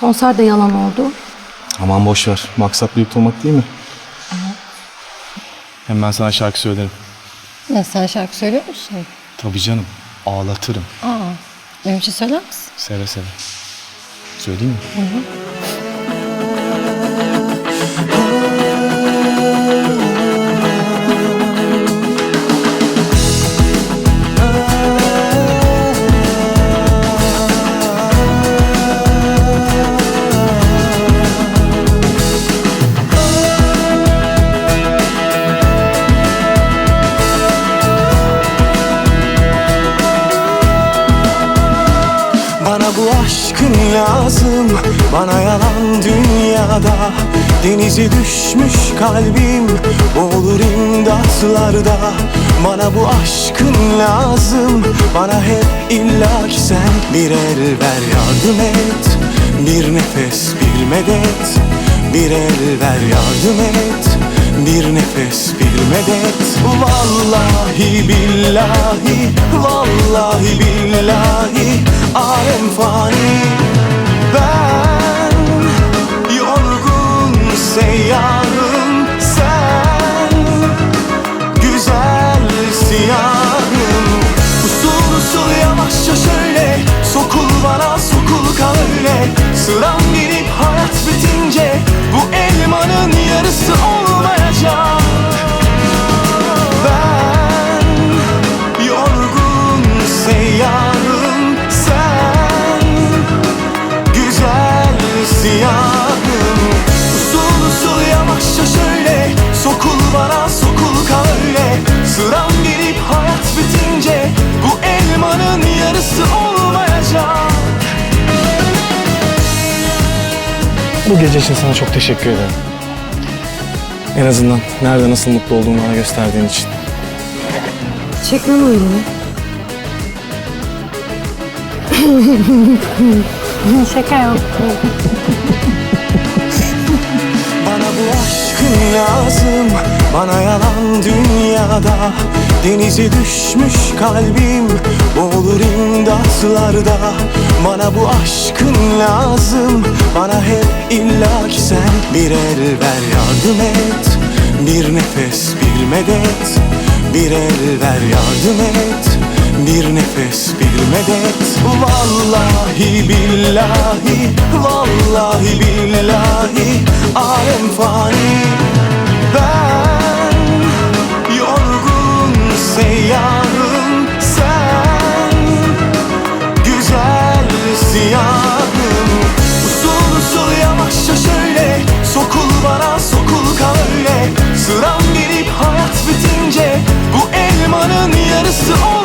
Konser de yalan oldu. Aman boş ver. Maksat büyük olmak değil mi? Hem ben sana şarkı söylerim. Ne sen şarkı söylüyor musun? Tabii canım. Ağlatırım. Aa, benim için söyler misin? Seve seve. Söyleyeyim mi? Bana bu aşkın lazım. Bana yalan dünyada Denize düşmüş kalbim. Boğulur imdatlarda Bana bu aşkın lazım. Bana hep illa ki sen Bir el ver yardım et. Bir nefes bir medet Bir el ver yardım et. Bir nefes bir medet Vallahi billahi Vallahi billahi Alem fani. Ben Yorgun seyyarım Sen Güzel siyahım. Usul usul yavaşça şöyle. Sokul bana sokul kal Sıram gelip hayat bitince Bu elmanın yarısı olmayacak Sıram gelip hayat bitince Bu elmanın yarısı olmayacak Bu gece için sana çok teşekkür ederim. En azından nerede nasıl mutlu olduğumu bana gösterdiğin için. Çek lan o elini. Şaka yaptım. Bana bu aşkın lazım Bana yalan dünyada Denize düşmüş kalbim Boğulur imdatlarda Bana bu aşkın lazım. Bana hep illa ki sen Bir el ver yardım et. Bir nefes bir medet Bir el ver yardım et. Bir nefes bir medet. Vallahi billahi Vallahi billahi Alem fani Ben öyle Sıram gelip